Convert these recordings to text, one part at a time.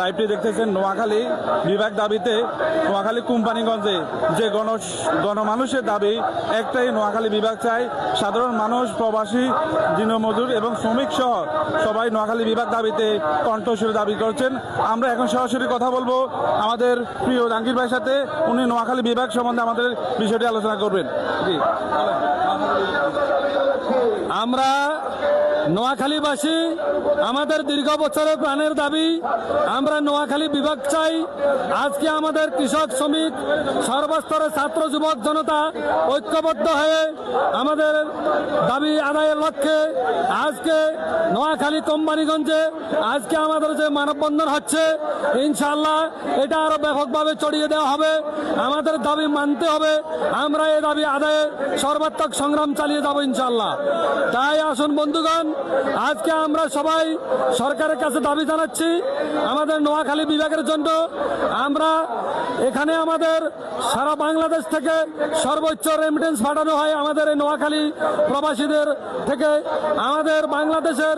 লাইভটি দেখতেছেন নোয়াখালী বিভাগ দাবিতে নোয়াখালী কোম্পানিগঞ্জে। যে গণ গণমানুষের দাবি, একটাই নোয়াখালী বিভাগ চায় সাধারণ মানুষ, প্রবাসী দিনমজুর এবং শ্রমিক সহ সবাই নোয়াখালী বিভাগ দাবিতে কণ্ঠস্বর দাবি করছেন। আমরা এখন সরাসরি কথা বলব আমাদের প্রিয় জাহাঙ্গীর ভাইয়ের সাথে। উনি নোয়াখালী বিভাগ সম্বন্ধে আমাদের বিষয়টি আলোচনা করবেন। জি আমরা নোয়াখালীবাসী, আমাদের দীর্ঘ বছরের প্রাণের দাবি, আমরা নোয়াখালী বিভাগ চাই। আজকে আমাদের কৃষক, শ্রমিক, সর্বস্তরের ছাত্র, যুবক, জনতা ঐক্যবদ্ধ হয়ে আমাদের দাবি আদায়ের লক্ষ্যে আজকে নোয়াখালী কোম্পানিগঞ্জে আজকে আমাদের যে মানববন্ধন হচ্ছে, ইনশাআল্লাহ এটা আরও ব্যাপকভাবে চড়িয়ে দেওয়া হবে। আমাদের দাবি মানতে হবে। আমরা এই দাবি আদায়ে সর্বাত্মক সংগ্রাম চালিয়ে যাব ইনশাল্লাহ তাই আসুন বন্ধুগণ আজকে আমরা সবাই সরকারের কাছে দাবি জানাচ্ছি আমাদের নোয়াখালী বিভাগের জন্য আমরা এখানে আমাদের সারা বাংলাদেশ থেকে সর্বোচ্চ রেমিটেন্স পাঠানো হয় আমাদের এই নোয়াখালী প্রবাসীদের থেকে। আমাদের বাংলাদেশের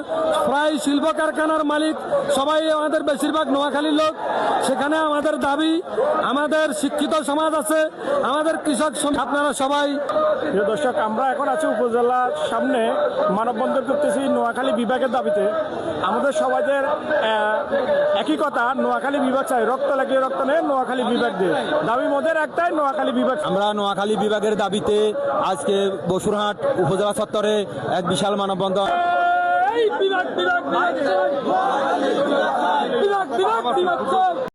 প্রায় শিল্প কারখানার মালিক সবাই আমাদের বেশিরভাগ নোয়াখালীর লোক। সেখানে আমাদের দাবি, আমাদের শিক্ষিত সমাজ আছে, আমাদের কৃষক আপনারা সবাই দর্শক, আমরা এখন আছি উপজেলার সামনে মানববন্ধন করতেছি নোয়াখালী বিভাগের দাবিতে। আমাদের সবাইদের একই কথা নোয়াখালী বিভাগ চাই রক্ত লাগিয়ে রক্ত নেই নোয়াখালী বিভাগ দিয়ে দাবি মোদের একটাই নোয়াখালী বিভাগ আমরা নোয়াখালী বিভাগের দাবিতে আজকে বসুরহাট উপজেলা চত্বরে এক বিশাল মানববন্ধন বিভাগ বিভাগ বিভাগ বিভাগ বিভাগ